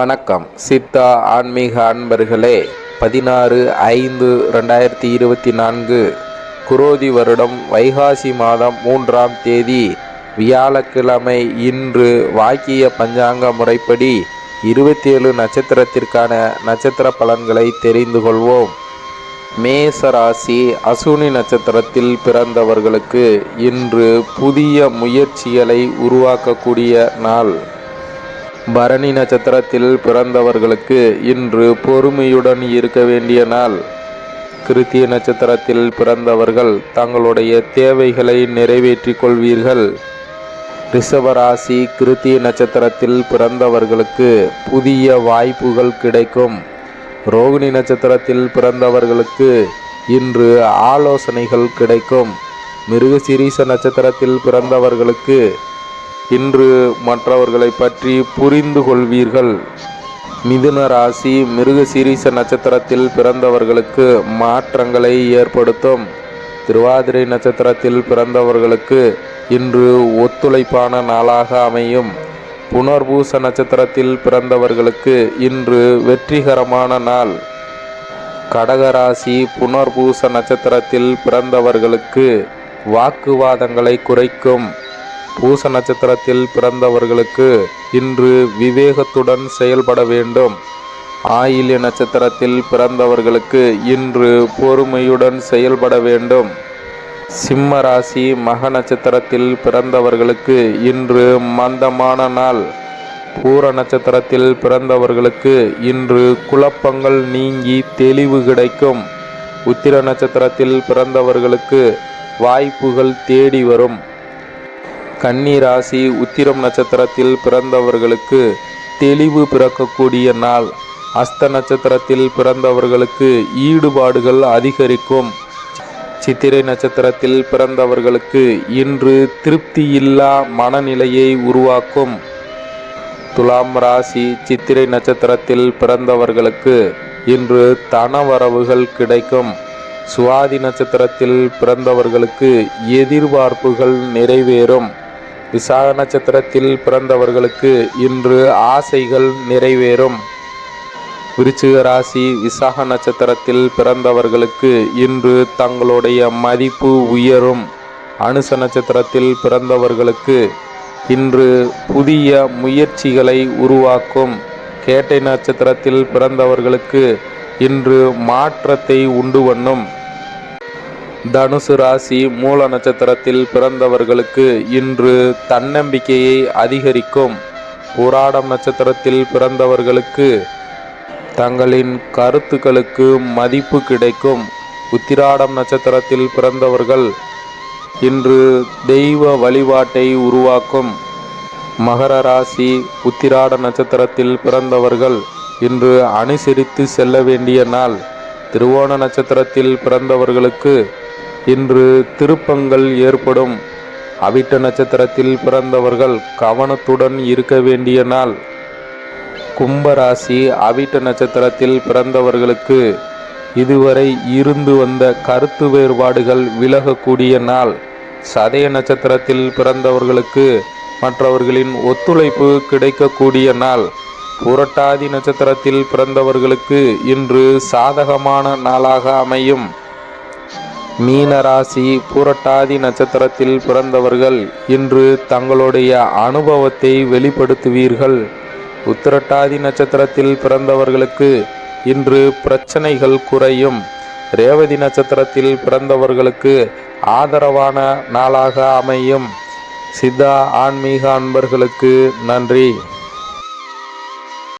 வணக்கம். சித்தா ஆன்மீக அன்பர்களே பதினாறு ஐந்து ரெண்டாயிரத்தி இருபத்தி நான்கு குரோதி வருடம் வைகாசி மாதம் மூன்றாம் தேதி வியாழக்கிழமை இன்று வாக்கிய பஞ்சாங்க முறைப்படி இருபத்தி ஏழு நட்சத்திரத்திற்கான நட்சத்திர பலன்களை தெரிந்து கொள்வோம். மேச ராசி அசுனி நட்சத்திரத்தில் பிறந்தவர்களுக்கு இன்று புதிய முயற்சிகளை உருவாக்கக்கூடிய நாள். பரணி நட்சத்திரத்தில் பிறந்தவர்களுக்கு இன்று பொறுமையுடன் இருக்க வேண்டிய நாள். கிருத்திய நட்சத்திரத்தில் பிறந்தவர்கள் தங்களுடைய தேவைகளை நிறைவேற்றிக் கொள்வீர்கள். ரிஷபராசி கிருத்திய நட்சத்திரத்தில் பிறந்தவர்களுக்கு புதிய வாய்ப்புகள் கிடைக்கும். ரோகிணி நட்சத்திரத்தில் பிறந்தவர்களுக்கு இன்று ஆலோசனைகள் கிடைக்கும். மிருகசிரீச நட்சத்திரத்தில் பிறந்தவர்களுக்கு இன்று மற்றவர்களை பற்றி புரிந்து கொள்வீர்கள். மிதுன ராசி மிருகசீரிச நட்சத்திரத்தில் பிறந்தவர்களுக்கு மாற்றங்களை ஏற்படுத்தும். திருவாதிரை நட்சத்திரத்தில் பிறந்தவர்களுக்கு இன்று ஒத்துழைப்பான நாளாக அமையும். புனர்பூச நட்சத்திரத்தில் பிறந்தவர்களுக்கு இன்று வெற்றிகரமான நாள். கடகராசி புனர்பூச நட்சத்திரத்தில் பிறந்தவர்களுக்கு வாக்குவாதங்களை குறைக்கும். பூச நட்சத்திரத்தில் பிறந்தவர்களுக்கு இன்று விவேகத்துடன் செயல்பட வேண்டும். ஆயில்ய நட்சத்திரத்தில் பிறந்தவர்களுக்கு இன்று பொறுமையுடன் செயல்பட வேண்டும். சிம்ம ராசி மக நட்சத்திரத்தில் பிறந்தவர்களுக்கு இன்று மந்தமான நாள். பூர நட்சத்திரத்தில் பிறந்தவர்களுக்கு இன்று குழப்பங்கள் நீங்கி தெளிவு கிடைக்கும். உத்திர நட்சத்திரத்தில் பிறந்தவர்களுக்கு வாய்ப்புகள் தேடி வரும். கன்னி ராசி உத்திரம் நட்சத்திரத்தில் பிறந்தவர்களுக்கு தெளிவு பிறக்கக்கூடிய நாள். அஸ்த நட்சத்திரத்தில் பிறந்தவர்களுக்கு ஈடுபாடுகள் அதிகரிக்கும். சித்திரை நட்சத்திரத்தில் பிறந்தவர்களுக்கு இன்று திருப்தியில்லா மனநிலையை உருவாக்கும். துலாம் ராசி சித்திரை நட்சத்திரத்தில் பிறந்தவர்களுக்கு இன்று தனவரவுகள் கிடைக்கும். சுவாதி நட்சத்திரத்தில் பிறந்தவர்களுக்கு எதிர்பார்ப்புகள் நிறைவேறும். விசாக நட்சத்திரத்தில் பிறந்தவர்களுக்கு இன்று ஆசைகள் நிறைவேறும். விருச்சிக ராசி விசாக நட்சத்திரத்தில் பிறந்தவர்களுக்கு இன்று தங்களுடைய மதிப்பு உயரும். அனுச நட்சத்திரத்தில் பிறந்தவர்களுக்கு இன்று புதிய முயற்சிகளை உருவாக்கும். கேட்டை நட்சத்திரத்தில் பிறந்தவர்களுக்கு இன்று மாற்றத்தை உண்டு பண்ணும். தனுசு ராசி மூல நட்சத்திரத்தில் பிறந்தவர்களுக்கு இன்று தன்னம்பிக்கையை அதிகரிக்கும். புராடம் நட்சத்திரத்தில் பிறந்தவர்களுக்கு தங்களின் கருத்துக்களுக்கு மதிப்பு கிடைக்கும். உத்திராடம் நட்சத்திரத்தில் பிறந்தவர்கள் இன்று தெய்வ வழிபாட்டை உருவாக்கும். மகர ராசி உத்திராட நட்சத்திரத்தில் பிறந்தவர்கள் இன்று அனுசரித்து செல்ல வேண்டிய நாள். திருவோண நட்சத்திரத்தில் பிறந்தவர்களுக்கு இன்று திருப்பங்கள் ஏற்படும். அவிட்ட நட்சத்திரத்தில் பிறந்தவர்கள் கவனத்துடன் இருக்க வேண்டிய நாள். கும்பராசி அவிட்ட நட்சத்திரத்தில் பிறந்தவர்களுக்கு இதுவரை இருந்து வந்த கருத்து வேறுபாடுகள் விலகக்கூடிய நாள். சதய நட்சத்திரத்தில் பிறந்தவர்களுக்கு மற்றவர்களின் ஒத்துழைப்பு கிடைக்கக்கூடிய நாள். புரட்டாதி நட்சத்திரத்தில் பிறந்தவர்களுக்கு இன்று சாதகமான நாளாக அமையும். மீனராசி பூரட்டாதி நட்சத்திரத்தில் பிறந்தவர்கள் இன்று தங்களுடைய அனுபவத்தை வெளிப்படுத்துவீர்கள். உத்திரட்டாதி நட்சத்திரத்தில் பிறந்தவர்களுக்கு இன்று பிரச்சனைகள் குறையும். ரேவதி நட்சத்திரத்தில் பிறந்தவர்களுக்கு ஆதரவான நாளாக அமையும். சித்தா ஆன்மீக அன்பர்களுக்கு நன்றி.